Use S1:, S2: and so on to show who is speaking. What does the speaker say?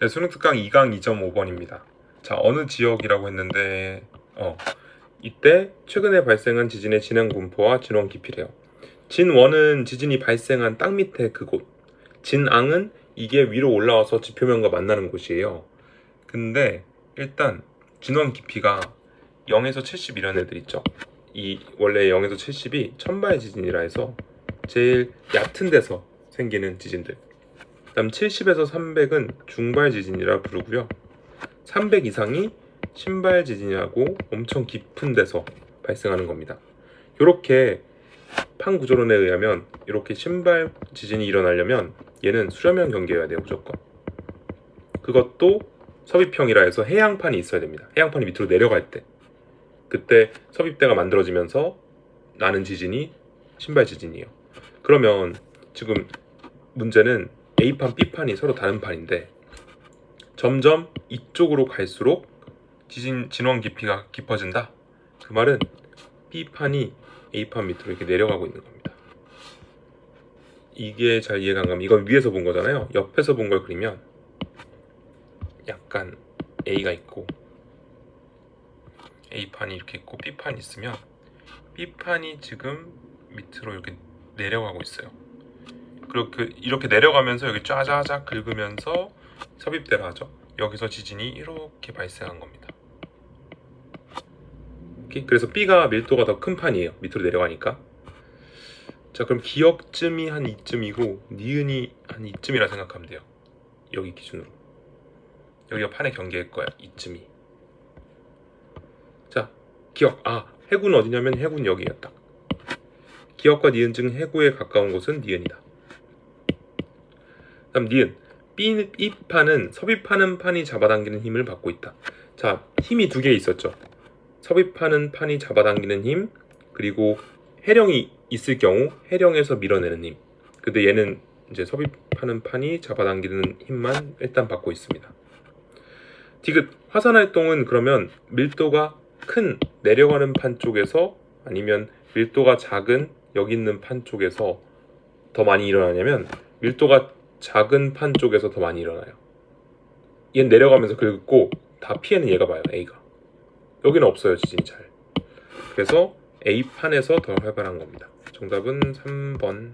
S1: 네, 수능 특강 2강 2.5번입니다. 자, 어느 지역이라고 했는데, 어, 이때 최근에 발생한 지진의 진행 분포와 진원 깊이래요. 진원은 지진이 발생한 땅 밑에 그곳, 진앙은 이게 위로 올라와서 지표면과 만나는 곳이에요. 근데 일단 진원 깊이가 0에서 70 이런 애들 있죠. 이 원래 0에서 70이 천발 지진이라 해서 제일 얕은 데서 생기는 지진들. 그다음 70에서 300은 중발 지진이라 부르고요. 300 이상이 신발 지진이라고 엄청 깊은 데서 발생하는 겁니다. 이렇게 판 구조론에 의하면 이렇게 신발 지진이 일어나려면 얘는 수렴형 경계여야 돼요 무조건. 그것도 섭입형이라 해서 해양판이 있어야 됩니다. 해양판이 밑으로 내려갈 때 그때 섭입대가 만들어지면서 나는 지진이 신발 지진이에요. 그러면 지금 문제는 A판, B판이 서로 다른 판인데 점점 이쪽으로 갈수록 지진 진원 깊이가 깊어진다. 그 말은 B판이 A판 밑으로 이렇게 내려가고 있는 겁니다. 이게 잘 이해가 안 가면 이건 위에서 본 거잖아요. 옆에서 본 걸 그리면 약간 A가 있고 A판이 이렇게 있고 B판이 있으면 B판이 지금 밑으로 이렇게 내려가고 있어요. 그렇게 이렇게 내려가면서 여기 쫙쫙쫙 긁으면서 섭입대라 하죠. 여기서 지진이 이렇게 발생한 겁니다. 오케이? 그래서 B가 밀도가 더 큰 판이에요. 밑으로 내려가니까. 자, 그럼 기역쯤이 한 이쯤이고 니은이 한 이쯤이라 생각하면 돼요. 여기 기준으로. 여기가 판의 경계일 거야. 이쯤이. 자, 기역. 아, 해구는 어디냐면 해구는 여기야 딱. 기역과 니은 중 해구에 가까운 곳은 니은이다. 다음 니은. B, B판은 섭입하는 판이 잡아당기는 힘을 받고 있다. 자, 힘이 두 개 있었죠. 섭입하는 판이 잡아당기는 힘, 그리고 해령이 있을 경우 해령에서 밀어내는 힘. 근데 얘는 이제 섭입하는 판이 잡아당기는 힘만 일단 받고 있습니다. 디귿 화산 활동은 그러면 밀도가 큰 내려가는 판 쪽에서 아니면 밀도가 작은 여기 있는 판 쪽에서 더 많이 일어나냐면 밀도가 작은 판 쪽에서 더 많이 일어나요. 얘는 내려가면서 긁고 다 피해는 얘가 봐요. A가. 여기는 없어요. 지진이 잘. 그래서 A 판에서 더 활발한 겁니다. 정답은 3번.